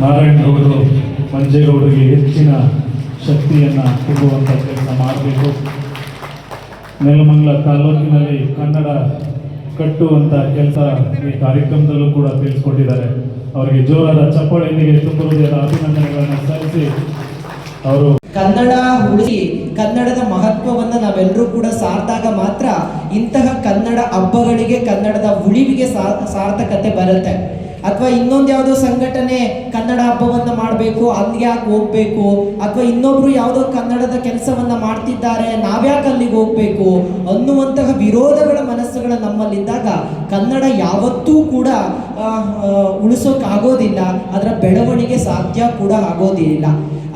ನಾರಾಯಣಗೌಡರು ಮಂಜೇಗೌಡರಿಗೆ ಹೆಚ್ಚಿನ ಶಕ್ತಿಯನ್ನು ತುಂಬುವಂಥ ಕೆಲಸ ಮಾಡಬೇಕು. ನೆಲಮಂಗಲ ತಾಲೂಕಿನಲ್ಲಿ ಕನ್ನಡ ಕಟ್ಟುವಂಥ ಕೆಲಸ ಈ ಕಾರ್ಯಕ್ರಮದಲ್ಲೂ ಕೂಡ ತಿಳಿಸ್ಕೊಟ್ಟಿದ್ದಾರೆ. ಅವರಿಗೆ ಜೋರಾದ ಚಪ್ಪಾಳೆಯೊಂದಿಗೆ ತುಂಬ ಅಭಿನಂದನೆಗಳನ್ನು ಸಲ್ಲಿಸಿ, ಅವರು ಕನ್ನಡ ಉಳಿಸಿ ಕನ್ನಡದ ಮಹತ್ವವನ್ನು ಮಾತ್ರ ಇಂತಹ ಕನ್ನಡ ಹಬ್ಬಗಳಿಗೆ, ಕನ್ನಡದ ಉಳಿವಿಗೆ ಸಾರ್ಥಕತೆ ಬರುತ್ತೆ. ಅಥವಾ ಇನ್ನೊಂದು ಯಾವುದೋ ಸಂಘಟನೆ ಕನ್ನಡ ಹಬ್ಬವನ್ನು ಮಾಡಬೇಕು ಅಲ್ಲಿಗೆ ಯಾಕೆ ಹೋಗ್ಬೇಕು, ಅಥವಾ ಇನ್ನೊಬ್ರು ಯಾವುದೋ ಕನ್ನಡದ ಕೆಲಸವನ್ನ ಮಾಡ್ತಿದ್ದಾರೆ, ನಾವ್ಯಾಕೆ ಅಲ್ಲಿಗೆ ಹೋಗ್ಬೇಕು ಅನ್ನುವಂತಹ ವಿರೋಧಗಳ ಮನಸ್ಸುಗಳ ನಮ್ಮಲ್ಲಿದ್ದಾಗ ಕನ್ನಡ ಯಾವತ್ತೂ ಕೂಡ ಉಳಿಸೋಕೆ ಆಗೋದಿಲ್ಲ ಉಳಿಸೋಕ್ಕಾಗೋದಿಲ್ಲ ಅದರ ಬೆಳವಣಿಗೆ ಸಾಧ್ಯ ಕೂಡ ಆಗೋದಿಲ್ಲ.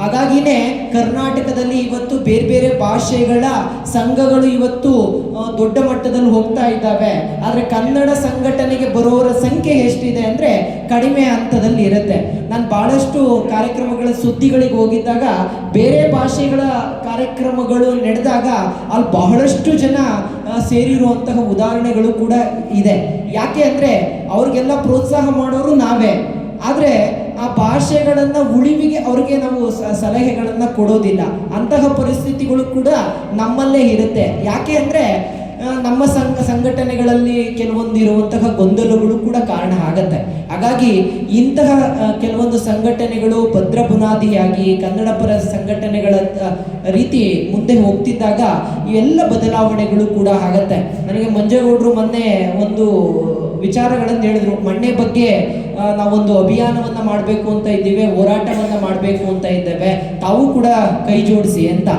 ಹಾಗಾಗಿನೇ ಕರ್ನಾಟಕದಲ್ಲಿ ಇವತ್ತು ಬೇರೆ ಬೇರೆ ಭಾಷೆಗಳ ಸಂಘಗಳು ಇವತ್ತು ದೊಡ್ಡ ಮಟ್ಟದಲ್ಲಿ ಹೋಗ್ತಾ ಇದ್ದಾವೆ. ಆದರೆ ಕನ್ನಡ ಸಂಘಟನೆಗೆ ಬರೋರ ಸಂಖ್ಯೆ ಎಷ್ಟಿದೆ ಅಂದರೆ ಕಡಿಮೆ ಹಂತದಲ್ಲಿ ಇರುತ್ತೆ. ನಾನು ಭಾಳಷ್ಟು ಕಾರ್ಯಕ್ರಮಗಳ ಸುದ್ದಿಗಳಿಗೆ ಹೋಗಿದ್ದಾಗ ಬೇರೆ ಭಾಷೆಗಳ ಕಾರ್ಯಕ್ರಮಗಳು ನಡೆದಾಗ ಅಲ್ಲಿ ಬಹಳಷ್ಟು ಜನ ಸೇರಿರುವಂತಹ ಉದಾಹರಣೆಗಳು ಕೂಡ ಇದೆ. ಯಾಕೆ ಅಂದರೆ ಅವ್ರಿಗೆಲ್ಲ ಪ್ರೋತ್ಸಾಹ ಮಾಡೋರು ನಾವೇ. ಆದರೆ ಆ ಭಾಷೆಗಳನ್ನು ಉಳಿವಿಗೆ ಅವ್ರಿಗೆ ನಾವು ಸಲಹೆಗಳನ್ನು ಕೊಡೋದಿಲ್ಲ. ಅಂತಹ ಪರಿಸ್ಥಿತಿಗಳು ಕೂಡ ನಮ್ಮಲ್ಲೇ ಇರುತ್ತೆ. ಯಾಕೆ ಅಂದರೆ ನಮ್ಮ ಸಂಘ, ಸಂಘಟನೆಗಳಲ್ಲಿ ಕೆಲವೊಂದು ಇರುವಂತಹ ಗೊಂದಲಗಳು ಕೂಡ ಕಾರಣ ಆಗತ್ತೆ. ಹಾಗಾಗಿ ಇಂತಹ ಕೆಲವೊಂದು ಸಂಘಟನೆಗಳು ಭದ್ರ ಬುನಾದಿಯಾಗಿ ಕನ್ನಡ ಪರ ಸಂಘಟನೆಗಳ ರೀತಿ ಮುಂದೆ ಹೋಗ್ತಿದ್ದಾಗ ಎಲ್ಲ ಬದಲಾವಣೆಗಳು ಕೂಡ ಆಗತ್ತೆ. ನನಗೆ ಮಂಜೇಗೌಡರು ಮೊನ್ನೆ ಒಂದು ವಿಚಾರಗಳನ್ನು ಹೇಳಿದ್ರು. ಮಣ್ಣೆ ಬಗ್ಗೆ ನಾವೊಂದು ಅಭಿಯಾನವನ್ನು ಮಾಡಬೇಕು ಅಂತ ಇದ್ದೀವಿ, ಹೋರಾಟವನ್ನು ಮಾಡಬೇಕು ಅಂತ ಇದ್ದೇವೆ, ತಾವು ಕೂಡ ಕೈ ಜೋಡಿಸಿ ಅಂತ.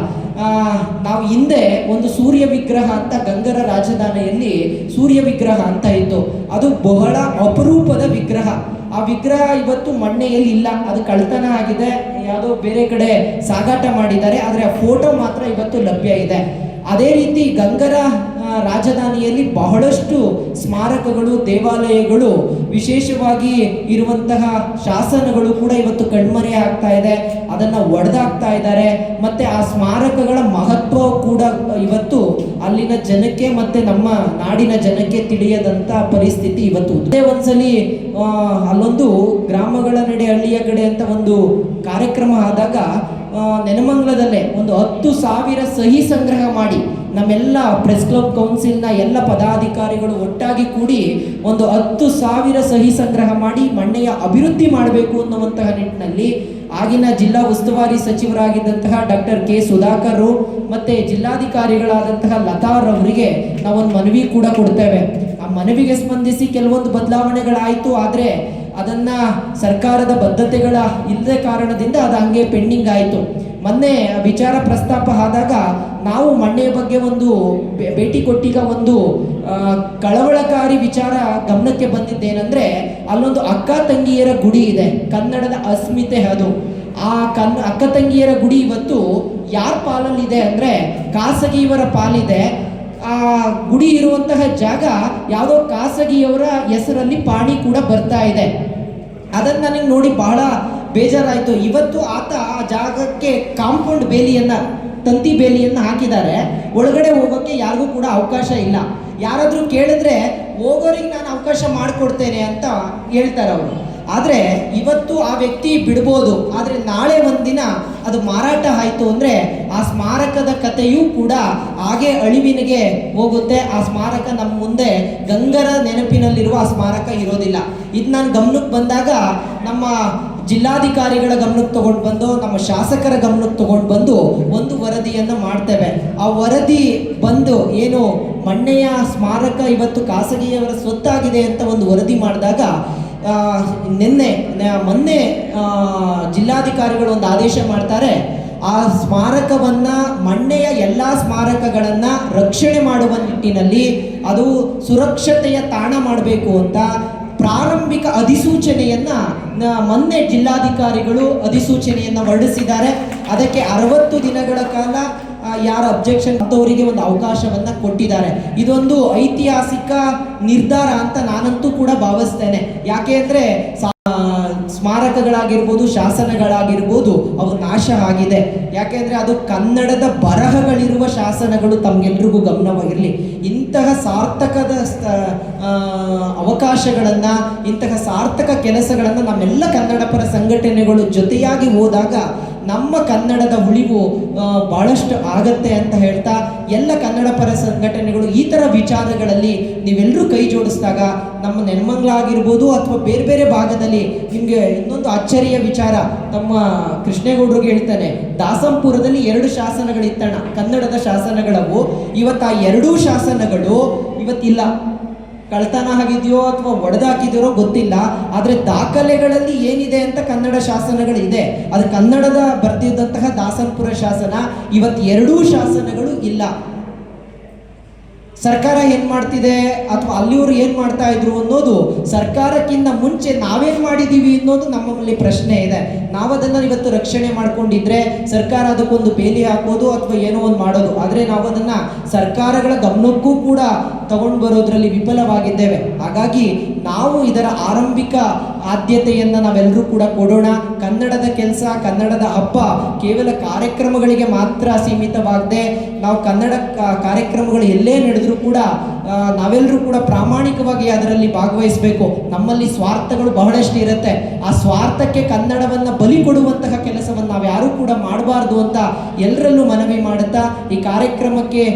ನಾವು ಹಿಂದೆ ಒಂದು ಸೂರ್ಯ ವಿಗ್ರಹ ಅಂತ ಗಂಗರ ರಾಜಧಾನಿಯಲ್ಲಿ ಸೂರ್ಯ ವಿಗ್ರಹ ಅಂತ ಇತ್ತು. ಅದು ಬಹಳ ಅಪರೂಪದ ವಿಗ್ರಹ. ಆ ವಿಗ್ರಹ ಇವತ್ತು ಮಣ್ಣೆಯಲ್ಲಿ ಇಲ್ಲ. ಅದು ಕಳ್ತನ ಆಗಿದೆ. ಯಾವುದೋ ಬೇರೆ ಕಡೆ ಸಾಗಾಟ ಮಾಡಿದ್ದಾರೆ. ಆದರೆ ಆ ಫೋಟೋ ಮಾತ್ರ ಇವತ್ತು ಲಭ್ಯ ಇದೆ. ಅದೇ ರೀತಿ ಗಂಗರ ರಾಜಧಾನಿಯಲ್ಲಿ ಬಹಳಷ್ಟು ಸ್ಮಾರಕಗಳು, ದೇವಾಲಯಗಳು, ವಿಶೇಷವಾಗಿ ಇರುವಂತಹ ಶಾಸನಗಳು ಕೂಡ ಇವತ್ತು ಕಣ್ಮರೆ ಆಗ್ತಾ ಇದೆ. ಅದನ್ನ ಒಡೆದಾಗ್ತಾ ಇದ್ದಾರೆ. ಮತ್ತೆ ಆ ಸ್ಮಾರಕಗಳ ಮಹತ್ವ ಕೂಡ ಇವತ್ತು ಅಲ್ಲಿನ ಜನಕ್ಕೆ ಮತ್ತೆ ನಮ್ಮ ನಾಡಿನ ಜನಕ್ಕೆ ತಿಳಿಯದಂತ ಪರಿಸ್ಥಿತಿ ಇವತ್ತು. ಅದೇ ಒಂದ್ಸಲಿ ಅಲ್ಲೊಂದು ಗ್ರಾಮಗಳ ನಡೆ, ಹಳ್ಳಿಯ ಕಡೆ ಅಂತ ಒಂದು ಕಾರ್ಯಕ್ರಮ ಆದಾಗ ನೆನಮಂಗಲದಲ್ಲೇ ಒಂದು ಹತ್ತು ಸಾವಿರ ಸಹಿ ಸಂಗ್ರಹ ಮಾಡಿ ನಮ್ಮೆಲ್ಲ ಪ್ರೆಸ್ ಕ್ಲಬ್ ಕೌನ್ಸಿಲ್ನ ಎಲ್ಲ ಪದಾಧಿಕಾರಿಗಳು ಒಟ್ಟಾಗಿ ಕೂಡಿ ಒಂದು ಹತ್ತು ಸಾವಿರ ಸಹಿ ಸಂಗ್ರಹ ಮಾಡಿ ಮಣ್ಣೆಯ ಅಭಿವೃದ್ಧಿ ಮಾಡಬೇಕು ಅನ್ನುವಂತಹ ನಿಟ್ಟಿನಲ್ಲಿ ಆಗಿನ ಜಿಲ್ಲಾ ಉಸ್ತುವಾರಿ ಸಚಿವರಾಗಿದ್ದಂತಹ ಡಾಕ್ಟರ್ ಕೆ ಸುಧಾಕರ್ ಮತ್ತೆ ಜಿಲ್ಲಾಧಿಕಾರಿಗಳಾದಂತಹ ಲತಾರವರಿಗೆ ನಾವೊಂದು ಮನವಿ ಕೂಡ ಕೊಡ್ತೇವೆ. ಆ ಮನವಿಗೆ ಸ್ಪಂದಿಸಿ ಕೆಲವೊಂದು ಬದಲಾವಣೆಗಳಾಯಿತು, ಆದರೆ ಅದನ್ನ ಸರ್ಕಾರದ ಬದ್ಧತೆಗಳ ಇಲ್ಲದ ಕಾರಣದಿಂದ ಅದು ಹಂಗೆ ಪೆಂಡಿಂಗ್ ಆಯಿತು. ಮೊನ್ನೆ ವಿಚಾರ ಪ್ರಸ್ತಾಪ ಆದಾಗ ನಾವು ಮಣ್ಣೆಯ ಬಗ್ಗೆ ಒಂದು ಭೇಟಿ ಕೊಟ್ಟಿಗ ಒಂದು ಕಳವಳಕಾರಿ ವಿಚಾರ ಗಮನಕ್ಕೆ ಬಂದಿದ್ದೇನೆಂದ್ರೆ ಅಲ್ಲೊಂದು ಅಕ್ಕ ತಂಗಿಯರ ಗುಡಿ ಇದೆ. ಕನ್ನಡದ ಅಸ್ಮಿತೆ ಅದು. ಆ ಕನ್, ಅಕ್ಕ ತಂಗಿಯರ ಗುಡಿ ಇವತ್ತು ಯಾರ ಪಾಲಲ್ಲಿದೆ ಅಂದ್ರೆ ಖಾಸಗಿಯವರ ಪಾಲಿದೆ. ಆ ಗುಡಿ ಇರುವಂತಹ ಜಾಗ ಯಾವುದೋ ಖಾಸಗಿಯವರ ಹೆಸರಲ್ಲಿ ಪಾಣಿ ಕೂಡ ಬರ್ತಾ ಇದೆ. ಅದನ್ನ ನನಗೆ ನೋಡಿ ಬಹಳ ಬೇಜಾರಾಯಿತು. ಇವತ್ತು ಆತ ಆ ಜಾಗಕ್ಕೆ ಕಾಂಪೌಂಡ್ ಬೇಲಿಯನ್ನ, ತಂತಿ ಬೇಲಿಯನ್ನ ಹಾಕಿದ್ದಾರೆ. ಒಳಗಡೆ ಹೋಗೋಕ್ಕೆ ಯಾರಿಗೂ ಕೂಡ ಅವಕಾಶ ಇಲ್ಲ. ಯಾರಾದರೂ ಕೇಳಿದ್ರೆ ಹೋಗೋರಿಗೆ ನಾನು ಅವಕಾಶ ಮಾಡಿಕೊಡ್ತೇನೆ ಅಂತ ಹೇಳ್ತಾರೆ ಅವರು ಆದರೆ ಇವತ್ತು ಆ ವ್ಯಕ್ತಿ ಬಿಡ್ಬೋದು. ಆದರೆ ನಾಳೆ ಒಂದಿನ ಅದು ಮಾರಾಟ ಆಯಿತು ಅಂದರೆ ಆ ಸ್ಮಾರಕದ ಕಥೆಯೂ ಕೂಡ ಹಾಗೆ ಅಳಿವಿನಿಗೆ ಹೋಗುತ್ತೆ. ಆ ಸ್ಮಾರಕ ನಮ್ಮ ಮುಂದೆ ಗಂಗರ ನೆನಪಿನಲ್ಲಿರುವ ಆ ಸ್ಮಾರಕ ಇರೋದಿಲ್ಲ. ಇದು ನಾನು ಗಮನಕ್ಕೆ ಬಂದಾಗ ನಮ್ಮ ಜಿಲ್ಲಾಧಿಕಾರಿಗಳ ಗಮನಕ್ಕೆ ತಗೊಂಡು ಬಂದು, ನಮ್ಮ ಶಾಸಕರ ಗಮನಕ್ಕೆ ತಗೊಂಡು ಬಂದು ಒಂದು ವರದಿಯನ್ನು ಮಾಡ್ತೇವೆ. ಆ ವರದಿ ಬಂದು ಏನು ಮಣ್ಣೆಯ ಸ್ಮಾರಕ ಇವತ್ತು ಖಾಸಗಿಯವರ ಸ್ವತ್ತಾಗಿದೆ ಅಂತ ಒಂದು ವರದಿ ಮಾಡಿದಾಗ ನಿನ್ನೆ ಮೊನ್ನೆ ಜಿಲ್ಲಾಧಿಕಾರಿಗಳು ಒಂದು ಆದೇಶ ಮಾಡ್ತಾರೆ. ಆ ಸ್ಮಾರಕವನ್ನ, ಮಣ್ಣೆಯ ಎಲ್ಲ ಸ್ಮಾರಕಗಳನ್ನ ರಕ್ಷಣೆ ಮಾಡುವ ನಿಟ್ಟಿನಲ್ಲಿ ಅದು ಸುರಕ್ಷತೆಯ ತಾಣ ಮಾಡಬೇಕು ಅಂತ ಪ್ರಾರಂಭಿಕ ಅಧಿಸೂಚನೆಯನ್ನು ಮೊನ್ನೆ ಜಿಲ್ಲಾಧಿಕಾರಿಗಳು ಅಧಿಸೂಚನೆಯನ್ನು ಹೊರಡಿಸಿದ್ದಾರೆ. ಅದಕ್ಕೆ ಅರವತ್ತು ದಿನಗಳ ಕಾಲ ಯಾರ ಅಬ್ಜೆಕ್ಷನ್ ಅಂತವರಿಗೆ ಒಂದು ಅವಕಾಶವನ್ನ ಕೊಟ್ಟಿದ್ದಾರೆ. ಇದೊಂದು ಐತಿಹಾಸಿಕ ನಿರ್ಧಾರ ಅಂತ ನಾನಂತೂ ಕೂಡ ಭಾವಿಸ್ತೇನೆ. ಯಾಕೆ ಅಂದ್ರೆ ಸ್ಮಾರಕಗಳಾಗಿರ್ಬೋದು, ಶಾಸನಗಳಾಗಿರ್ಬೋದು ಅವು ನಾಶ ಆಗಿದೆ. ಯಾಕೆಂದ್ರೆ ಅದು ಕನ್ನಡದ ಬರಹಗಳಿರುವ ಶಾಸನಗಳು ತಮ್ಗೆಲ್ರಿಗೂ ಗಮನವಾಗಿರಲಿ. ಇಂತಹ ಸಾರ್ಥಕದ ಅವಕಾಶಗಳನ್ನ, ಇಂತಹ ಸಾರ್ಥಕ ಕೆಲಸಗಳನ್ನ ನಮ್ಮೆಲ್ಲ ಕನ್ನಡ ಪರ ಸಂಘಟನೆಗಳು ಜೊತೆಯಾಗಿ ಹೋದಾಗ ನಮ್ಮ ಕನ್ನಡದ ಉಳಿವು ಬಹಳಷ್ಟು ಆಗತ್ತೆ ಅಂತ ಹೇಳ್ತಾ ಎಲ್ಲ ಕನ್ನಡ ಪರ ಸಂಘಟನೆಗಳು ಈ ಥರ ವಿಚಾರಗಳಲ್ಲಿ ನೀವೆಲ್ಲರೂ ಕೈ ಜೋಡಿಸಿದಾಗ ನಮ್ಮ ನೆನ್ಮಂಗ್ಲ ಆಗಿರ್ಬೋದು ಅಥವಾ ಬೇರೆ ಬೇರೆ ಭಾಗದಲ್ಲಿ ನಿಮಗೆ ಇನ್ನೊಂದು ಅಚ್ಚರಿಯ ವಿಚಾರ ನಮ್ಮ ಕೃಷ್ಣೇಗೌಡರು ಹೇಳ್ತಾನೆ. ದಾಸಂಪುರದಲ್ಲಿ ಎರಡು ಶಾಸನಗಳಿತ್ತಣ ಕನ್ನಡದ ಶಾಸನಗಳವು. ಇವತ್ತು ಆ ಎರಡೂ ಶಾಸನಗಳು ಇವತ್ತಿಲ್ಲ. ಕಳ್ತನ ಆಗಿದೆಯೋ ಅಥವಾ ಒಡೆದಾಕಿದೆಯೋ ಗೊತ್ತಿಲ್ಲ, ಆದರೆ ದಾಖಲೆಗಳಲ್ಲಿ ಏನಿದೆ ಅಂತ ಕನ್ನಡ ಶಾಸನಗಳಿದೆ. ಅದು ಕನ್ನಡದ ಬರ್ತಿದ್ದಂತಹ ದಾಸನ್ಪುರ ಶಾಸನ, ಇವತ್ತು ಎರಡೂ ಶಾಸನಗಳು ಇಲ್ಲ. ಸರ್ಕಾರ ಏನ್ ಮಾಡ್ತಿದೆ ಅಥವಾ ಅಲ್ಲಿಯವರು ಏನ್ ಮಾಡ್ತಾ ಇದ್ರು ಅನ್ನೋದು ಸರ್ಕಾರಕ್ಕಿಂತ ಮುಂಚೆ ನಾವೇನ್ ಮಾಡಿದೀವಿ ಅನ್ನೋದು ನಮ್ಮಲ್ಲಿ ಪ್ರಶ್ನೆ ಇದೆ. ನಾವದನ್ನ ಇವತ್ತು ರಕ್ಷಣೆ ಮಾಡ್ಕೊಂಡಿದ್ರೆ ಸರ್ಕಾರ ಅದಕ್ಕೊಂದು ಬೇಲಿ ಹಾಕೋದು ಅಥವಾ ಏನೋ ಒಂದು ಮಾಡೋದು. ಆದ್ರೆ ನಾವು ಅದನ್ನ ಸರ್ಕಾರಗಳ ಗಮನಕ್ಕೂ ಕೂಡ ತಗೊಂಡು ಬರೋದ್ರಲ್ಲಿ ವಿಫಲವಾಗಿದ್ದೇವೆ. ಹಾಗಾಗಿ ನಾವು ಇದರ ಆರಂಭಿಕ ಆದ್ಯತೆಯನ್ನು ನಾವೆಲ್ಲರೂ ಕೂಡ ಕೊಡೋಣ. ಕನ್ನಡದ ಕೆಲಸ, ಕನ್ನಡದ ಹಬ್ಬ ಕೇವಲ ಕಾರ್ಯಕ್ರಮಗಳಿಗೆ ಮಾತ್ರ ಸೀಮಿತವಾಗದೆ ನಾವು ಕನ್ನಡ ಕಾರ್ಯಕ್ರಮಗಳು ಎಲ್ಲೇ ನಡೆದರೂ ಕೂಡ ನಾವೆಲ್ಲರೂ ಕೂಡ ಪ್ರಾಮಾಣಿಕವಾಗಿ ಅದರಲ್ಲಿ ಭಾಗವಹಿಸಬೇಕು. ನಮ್ಮಲ್ಲಿ ಸ್ವಾರ್ಥಗಳು ಬಹಳಷ್ಟು ಇರುತ್ತೆ. ಆ ಸ್ವಾರ್ಥಕ್ಕೆ ಕನ್ನಡವನ್ನ ಬಲಿ ಕೊಡುವಂತಹ ಕೆಲಸವನ್ನು ನಾವು ಯಾರೂ ಕೂಡ ಮಾಡಬಾರ್ದು ಅಂತ ಎಲ್ಲರಲ್ಲೂ ಮನವಿ ಮಾಡುತ್ತಾ, ಈ ಕಾರ್ಯಕ್ರಮಕ್ಕೆ